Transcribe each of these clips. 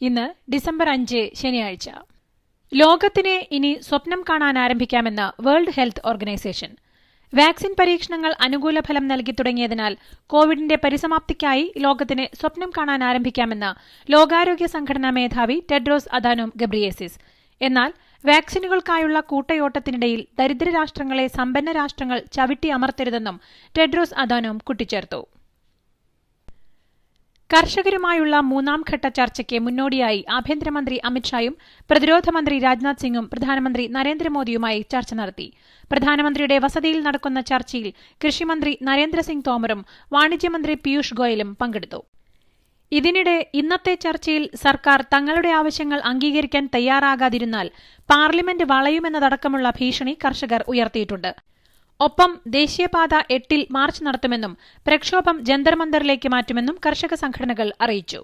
ഇന്ന് ഡിസംബർ അഞ്ച് ശനിയാഴ്ച. ലോകത്തിന് ഇനി സ്വപ്നം കാണാൻ ആരംഭിക്കാമെന്ന് വേൾഡ് ഹെൽത്ത് ഓർഗനൈസേഷൻ. വാക്സിൻ പരീക്ഷണങ്ങൾ അനുകൂല ഫലം നൽകി തുടങ്ങിയതിനാൽ കോവിഡിന്റെ പരിസമാപ്തിക്കായി ലോകത്തിന് സ്വപ്നം കാണാൻ ആരംഭിക്കാമെന്ന് ലോകാരോഗ്യ സംഘടനാ മേധാവി ടെഡ്രോസ് അദാനോം ഗബ്രിയേസിസ്. എന്നാൽ വാക്സിനുകൾക്കായുള്ള കൂട്ടയോട്ടത്തിനിടയിൽ ദരിദ്ര രാഷ്ട്രങ്ങളെ സമ്പന്ന രാഷ്ട്രങ്ങൾ ചവിട്ടി അമർത്തരുതെന്നും ടെഡ്രോസ് അദാനോം കൂട്ടിച്ചേർത്തു. കർഷകരുമായുള്ള മൂന്നാം ഘട്ട ചർച്ചയ്ക്ക് മുന്നോടിയായി ആഭ്യന്തരമന്ത്രി അമിത്ഷായും പ്രതിരോധ മന്ത്രി രാജ്നാഥ് സിംഗും പ്രധാനമന്ത്രി നരേന്ദ്രമോദിയുമായി ചർച്ച നടത്തി. പ്രധാനമന്ത്രിയുടെ വസതിയിൽ നടക്കുന്ന ചർച്ചയിൽ കൃഷിമന്ത്രി നരേന്ദ്രസിംഗ് തോമറും വാണിജ്യമന്ത്രി പീയൂഷ് ഗോയലും പങ്കെടുത്തു. ഇതിനിടെ ഇന്നത്തെ ചർച്ചയിൽ സർക്കാർ തങ്ങളുടെ ആവശ്യങ്ങൾ അംഗീകരിക്കാൻ തയ്യാറാകാതിരുന്നാൽ പാർലമെന്റ് വളയുമെന്നതടക്കമുള്ള ഭീഷണി കർഷകർ ഉയർത്തിയിട്ടുണ്ട്. ഒപ്പം ദേശീയപാത എട്ടിൽ മാർച്ച് നടത്തുമെന്നും പ്രക്ഷോഭം ജന്തർമന്ദറിലേക്ക് മാറ്റുമെന്നും കർഷക സംഘടനകൾ അറിയിച്ചു.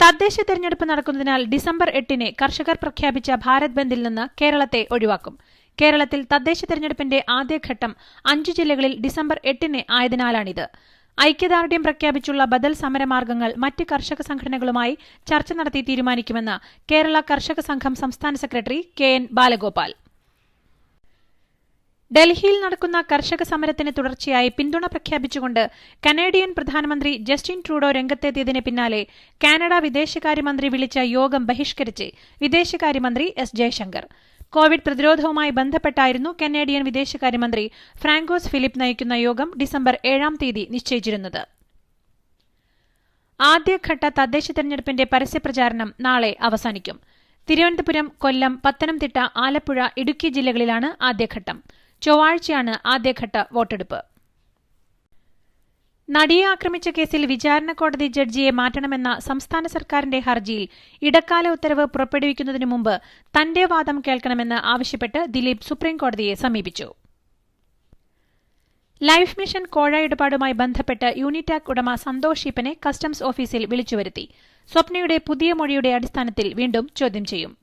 തദ്ദേശ തെരഞ്ഞെടുപ്പ് നടക്കുന്നതിനാൽ ഡിസംബർ എട്ടിന് കർഷകർ പ്രഖ്യാപിച്ച ഭാരത് ബന്ദിൽ നിന്ന് കേരളത്തെ ഒഴിവാക്കും. കേരളത്തിൽ തദ്ദേശ തെരഞ്ഞെടുപ്പിന്റെ ആദ്യഘട്ടം അഞ്ച് ജില്ലകളിൽ ഡിസംബർ എട്ടിന് ആയതിനാലാണിത്. ഐക്യദാർഢ്യം പ്രഖ്യാപിച്ചുള്ള ബദൽ സമരമാർഗങ്ങൾ മറ്റ് കർഷക സംഘടനകളുമായി ചർച്ച നടത്തി തീരുമാനിക്കുമെന്ന് കേരള കർഷക സംഘം സംസ്ഥാന സെക്രട്ടറി കെ എൻ ബാലഗോപാൽ. ഡൽഹിയിൽ നടക്കുന്ന കർഷക സമരത്തിന് തുടർച്ചയായി പിന്തുണ പ്രഖ്യാപിച്ചുകൊണ്ട് കനേഡിയൻ പ്രധാനമന്ത്രി ജസ്റ്റിൻ ട്രൂഡോ രംഗത്തെത്തിയതിന് പിന്നാലെ കാനഡ വിദേശകാര്യമന്ത്രി വിളിച്ച യോഗം ബഹിഷ്കരിച്ച് വിദേശകാര്യമന്ത്രി എസ് ജയശങ്കർ. കോവിഡ് പ്രതിരോധവുമായി ബന്ധപ്പെട്ടായിരുന്നു കനേഡിയൻ വിദേശകാര്യമന്ത്രി ഫ്രാങ്കോസ് ഫിലിപ്പ് നയിക്കുന്ന യോഗം ഡിസംബർ ഏഴാം തീയതി നിശ്ചയിച്ചിരുന്നത്. ആദ്യഘട്ട തദ്ദേശ തെരഞ്ഞെടുപ്പിന്റെ പരസ്യപ്രചാരണം നാളെ അവസാനിക്കും. തിരുവനന്തപുരം കൊല്ലം പത്തനംതിട്ട ആലപ്പുഴ ഇടുക്കി ജില്ലകളിലാണ് ആദ്യഘട്ടം. ചൊവ്വാഴ്ചയാണ് ആദ്യഘട്ട വോട്ടെടുപ്പ്. നടിയെ ആക്രമിച്ച കേസിൽ വിചാരണ കോടതി ജഡ്ജിയെ മാറ്റണമെന്ന സംസ്ഥാന സർക്കാരിന്റെ ഹർജിയിൽ ഇടക്കാല ഉത്തരവ് പുറപ്പെടുവിക്കുന്നതിനു മുമ്പ് തന്റെ വാദം കേൾക്കണമെന്ന് ആവശ്യപ്പെട്ട് ദിലീപ് സുപ്രീംകോടതിയെ സമീപിച്ചു. ലൈഫ് മിഷൻ കോഴ ഇടപാടുമായി ബന്ധപ്പെട്ട് യൂണിടാക് ഉടമ സന്തോഷ് ഈപ്പനെ കസ്റ്റംസ് ഓഫീസിൽ വിളിച്ചുവരുത്തി. സ്വപ്നയുടെ പുതിയ മൊഴിയുടെ അടിസ്ഥാനത്തിൽ വീണ്ടും ചോദ്യം ചെയ്യും.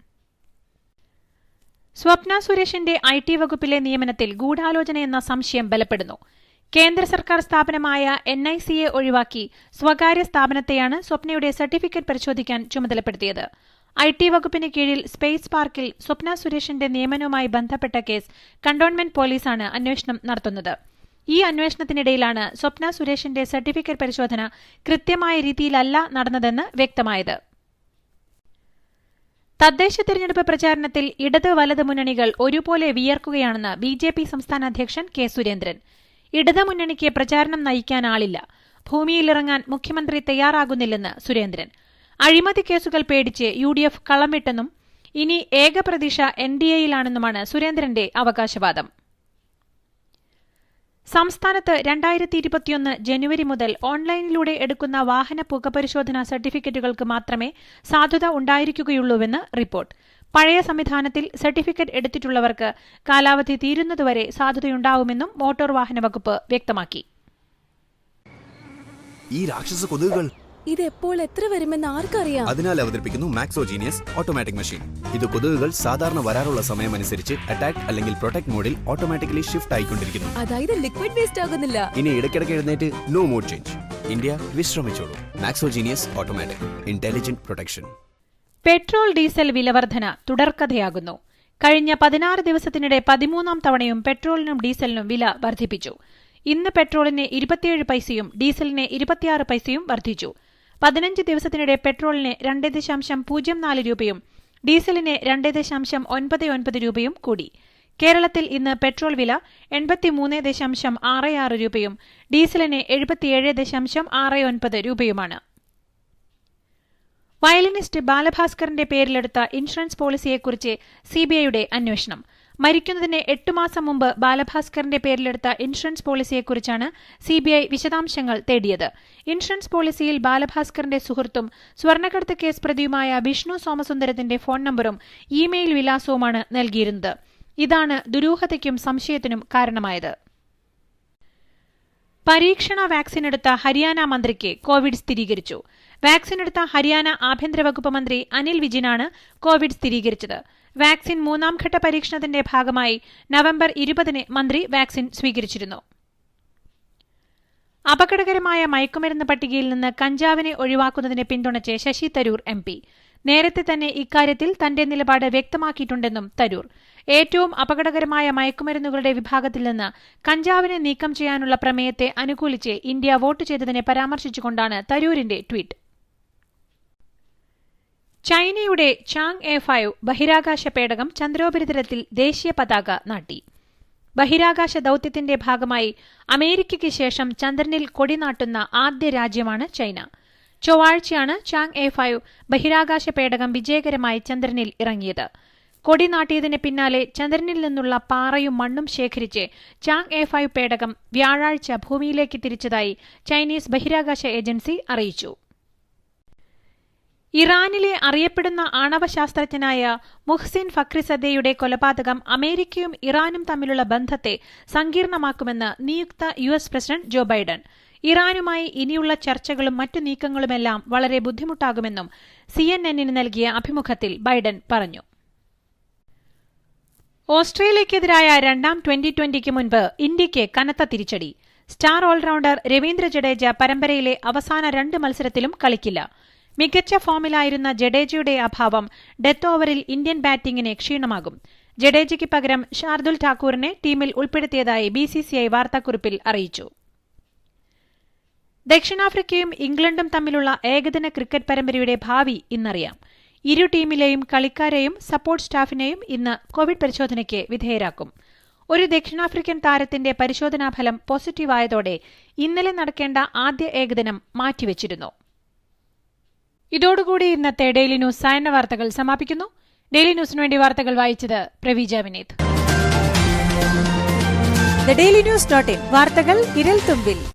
സ്വപ്ന സുരേഷിന്റെ ഐ ടി വകുപ്പിലെ നിയമനത്തിൽ ഗൂഢാലോചനയെന്ന സംശയം ബലപ്പെടുന്നു. കേന്ദ്ര സർക്കാർ സ്ഥാപനമായ എൻ ഐ സിയെ ഒഴിവാക്കി സ്വകാര്യ സ്ഥാപനത്തെയാണ് സ്വപ്നയുടെ സർട്ടിഫിക്കറ്റ് പരിശോധിക്കാൻ ചുമതലപ്പെടുത്തിയത്. ഐ ടി വകുപ്പിന് കീഴിൽ സ്പേസ് പാർക്കിൽ സ്വപ്ന സുരേഷിന്റെ നിയമനവുമായി ബന്ധപ്പെട്ട കേസ് കണ്ടോൺമെന്റ് പോലീസാണ് അന്വേഷണം നടത്തുന്നത്. ഈ അന്വേഷണത്തിനിടയിലാണ് സ്വപ്ന സുരേഷിന്റെ സർട്ടിഫിക്കറ്റ് പരിശോധന കൃത്യമായ രീതിയിലല്ല നടന്നതെന്ന് വ്യക്തമായത്. തദ്ദേശ തെരഞ്ഞെടുപ്പ് പ്രചാരണത്തിൽ ഇടത് വലത് മുന്നണികൾ ഒരുപോലെ വിയർക്കുകയാണെന്ന് ബി ജെ പി സംസ്ഥാന അധ്യക്ഷൻ കെ സുരേന്ദ്രൻ. ഇടത് മുന്നണിക്ക് പ്രചാരണം നയിക്കാൻ ആളില്ല. ഭൂമിയിലിറങ്ങാൻ മുഖ്യമന്ത്രി തയ്യാറാകുന്നില്ലെന്ന് സുരേന്ദ്രൻ. അഴിമതി കേസുകൾ പേടിച്ച് യു ഡി എഫ് കളമിട്ടെന്നും ഇനി ഏകപ്രതീക്ഷ എൻ ഡി എയിലാണെന്നുമാണ് സുരേന്ദ്രന്റെ അവകാശവാദം. സംസ്ഥാനത്ത് രണ്ടായിരത്തി ഇരുപത്തിയൊന്ന് ജനുവരി മുതൽ ഓൺലൈനിലൂടെ എടുക്കുന്ന വാഹന പുകപരിശോധനാ സർട്ടിഫിക്കറ്റുകൾക്ക് മാത്രമേ സാധുത ഉണ്ടായിരിക്കുകയുള്ളൂവെന്ന് റിപ്പോർട്ട്. പഴയ സംവിധാനത്തിൽ സർട്ടിഫിക്കറ്റ് എടുത്തിട്ടുള്ളവർക്ക് കാലാവധി തീരുന്നതുവരെ സാധുതയുണ്ടാവുമെന്നും മോട്ടോർ വാഹന വകുപ്പ് വ്യക്തമാക്കി. ഈ രാക്ഷസ കൊതുകുകൾ ഇത് എപ്പോൾ എത്ര വരുമെന്ന് ആർക്കറിയാം? അതിനാൽ അവതരിപ്പിക്കുന്നു മാക്സോജീനിയസ് ഓട്ടോമാറ്റിക് മെഷീൻ ഇത് കൊതുകുകൾ സാധാരണ വരാറുള്ള സമയമനുസരിച്ച് അറ്റാക്ക് അല്ലെങ്കിൽ പ്രൊട്ടക്ട് മോഡിൽ ഓട്ടോമാറ്റിക്കലി ഷിഫ്റ്റ് ആയിക്കൊണ്ടിരിക്കുന്നു. അതായത് ലിക്വിഡ് വേസ്റ്റ് ആകുന്നില്ല. ഇനി ഇടയ്ക്കിടയ്ക്ക് എഴുന്നേറ്റ് നോ മോഡ് ചേഞ്ച് ഇന്ത്യ വിശ്രമിച്ചോളൂ. മാക്സോജീനിയസ് automatic intelligent protection petrol diesel വിലവർധന തുടർക്കഥയാകുന്നു. കഴിഞ്ഞ പതിനാറ് ദിവസത്തിനിടെ പതിമൂന്നാം തവണയും പെട്രോളിനും ഡീസലിനും വില വർദ്ധിപ്പിച്ചു. ഇന്ന് പെട്രോളിന് ഇരുപത്തിയേഴ് പൈസയും ഡീസലിന് ഇരുപത്തിയാറ് പൈസയും വർദ്ധിച്ചു. പതിനഞ്ച് ദിവസത്തിനിടെ പെട്രോളിന് രണ്ട് ദശാംശം പൂജ്യം നാല് രൂപയും ഡീസലിന് രണ്ട് ദശാംശം ഒൻപത് ഒൻപത് രൂപയും കൂടി. കേരളത്തിൽ ഇന്ന് പെട്രോൾ വില എൺപത്തിമൂന്ന് ദശാംശം ആറ് ആറ് രൂപയും ഡീസലിന് എഴുപത്തിയേഴ് ദശാംശം ആറ് ഒൻപത് രൂപയുമാണ്. വയലിനിസ്റ്റ് ബാലഭാസ്കറിന്റെ പേരിലെടുത്ത ഇൻഷുറൻസ് പോളിസിയെക്കുറിച്ച് സിബിഐയുടെ അന്വേഷണം. മരിക്കുന്നതിന് എട്ടു മാസം മുമ്പ് ബാലഭാസ്കറിന്റെ പേരിലെടുത്ത ഇൻഷുറൻസ് പോളിസിയെക്കുറിച്ചാണ് സിബിഐ വിശദാംശങ്ങൾ തേടിയത്. ഇൻഷുറൻസ് പോളിസിയിൽ ബാലഭാസ്കറിന്റെ സുഹൃത്തും സ്വർണക്കടത്ത് കേസ് പ്രതിയുമായ വിഷ്ണു സോമസുന്ദരത്തിന്റെ ഫോൺ നമ്പറും ഇമെയിൽ വിലാസവുമാണ് നൽകിയിരുന്നത്. ഇതാണ് ദുരൂഹതയ്ക്കും സംശയത്തിനും കാരണമായത്. പരീക്ഷണ വാക്സിൻ എടുത്ത ഹരിയാന മന്ത്രിക്ക് കോവിഡ് സ്ഥിരീകരിച്ചു. വാക്സിൻ എടുത്ത ഹരിയാന ആഭ്യന്തര വകുപ്പ് മന്ത്രി അനിൽ വിജിനാണ് കോവിഡ് സ്ഥിരീകരിച്ചത്. വാക്സിൻ മൂന്നാംഘട്ട പരീക്ഷണത്തിന്റെ ഭാഗമായി നവംബർ ഇരുപതിന് മന്ത്രി വാക്സിൻ സ്വീകരിച്ചിരുന്നു. അപകടകരമായ മയക്കുമരുന്ന് പട്ടികയിൽ നിന്ന് കഞ്ചാവിനെ ഒഴിവാക്കുന്നതിനെ പിന്തുണച്ച് ശശി തരൂർ എം പി. നേരത്തെ തന്നെ ഇക്കാര്യത്തിൽ തന്റെ നിലപാട് വ്യക്തമാക്കിയിട്ടുണ്ടെന്നും തരൂർ. ഏറ്റവും അപകടകരമായ മയക്കുമരുന്നുകളുടെ വിഭാഗത്തിൽ നിന്ന് കഞ്ചാവിനെ നീക്കം ചെയ്യാനുള്ള പ്രമേയത്തെ അനുകൂലിച്ച് ഇന്ത്യ വോട്ട് ചെയ്തതിനെ പരാമർശിച്ചുകൊണ്ടാണ് തരൂരിന്റെ ട്വീറ്റ്. ചൈനയുടെ ചാങ് എ ഫൈവ് ബഹിരാകാശ പേടകം ചന്ദ്രോപരിതലത്തിൽ ദേശീയ പതാക നാട്ടി. ബഹിരാകാശ ദൌത്യത്തിന്റെ ഭാഗമായി അമേരിക്കയ്ക്ക് ശേഷം ചന്ദ്രനിൽ കൊടിനാട്ടുന്ന ആദ്യ രാജ്യമാണ് ചൈന. ചൊവ്വാഴ്ചയാണ് ചാങ് എ ഫൈവ് ബഹിരാകാശ പേടകം വിജയകരമായി ചന്ദ്രനിൽ ഇറങ്ങിയത്. കൊടി നാട്ടിയതിന് പിന്നാലെ ചന്ദ്രനിൽ നിന്നുള്ള പാറയും മണ്ണും ശേഖരിച്ച് ചാങ് എ ഫൈവ് പേടകം വ്യാഴാഴ്ച ഭൂമിയിലേക്ക് തിരിച്ചതായി ചൈനീസ് ബഹിരാകാശ ഏജൻസി അറിയിച്ചു. ഇറാനിലെ അറിയപ്പെടുന്ന ആണവ ശാസ്ത്രജ്ഞനായ മുഹ്സിൻ ഫക്രിസദയുടെ കൊലപാതകം അമേരിക്കയും ഇറാനും തമ്മിലുള്ള ബന്ധത്തെ സങ്കീർണമാക്കുമെന്ന് നിയുക്ത U S president Joe Biden. ഇറാനുമായി ഇനിയുള്ള ചർച്ചകളും മറ്റു നീക്കങ്ങളുമെല്ലാം വളരെ ബുദ്ധിമുട്ടാകുമെന്നും സി എൻ എന്നിന് നൽകിയ അഭിമുഖത്തിൽ ബൈഡൻ പറഞ്ഞു. ഓസ്ട്രേലിയക്കെതിരായ രണ്ടാം ട്വന്റി ട്വന്റിക്ക് മുൻപ് ഇന്ത്യയ്ക്ക് കനത്ത തിരിച്ചടി. സ്റ്റാർ ഓൾറൌണ്ടർ രവീന്ദ്ര ജഡേജ പരമ്പരയിലെ അവസാന രണ്ട് മത്സരത്തിലും കളിക്കില്ല. മികച്ച ഫോമിലായിരുന്ന ജഡേജയുടെ അഭാവം ഡെത്ത് ഓവറിൽ ഇന്ത്യൻ ബാറ്റിംഗിനെ ക്ഷീണമാകും. ജഡേജയ്ക്ക് പകരം ഷാർദുൽ ഠാക്കൂറിനെ ടീമിൽ ഉൾപ്പെടുത്തിയതായി ബിസിസിഐ വാർത്താക്കുറിപ്പിൽ അറിയിച്ചു. ദക്ഷിണാഫ്രിക്കയും ഇംഗ്ലണ്ടും തമ്മിലുള്ള ഏകദിന ക്രിക്കറ്റ് പരമ്പരയുടെ ഭാവി ഇന്നറിയാം. ഇരു ടീമിലെയും കളിക്കാരെയും സപ്പോർട്ട് സ്റ്റാഫിനെയും ഇന്ന് കോവിഡ് പരിശോധനയ്ക്ക് വിധേയരാക്കും. ഒരു ദക്ഷിണാഫ്രിക്കൻ താരത്തിന്റെ പരിശോധനാഫലം പോസിറ്റീവായതോടെ ഇന്നലെ നടക്കേണ്ട ആദ്യ ഏകദിനം മാറ്റിവെച്ചിരുന്നു. ഇതോടുകൂടി ഇന്നത്തെ ഡെയിലി ന്യൂസ് സായന വാർത്തകൾ സമാപിക്കുന്നു. ഡെയിലി ന്യൂസിന് വേണ്ടി വാർത്തകൾ വായിച്ചത് Praveeja Vineeth daily news dot in വാർത്തകൾ വിരൽ തുമ്പിൽ.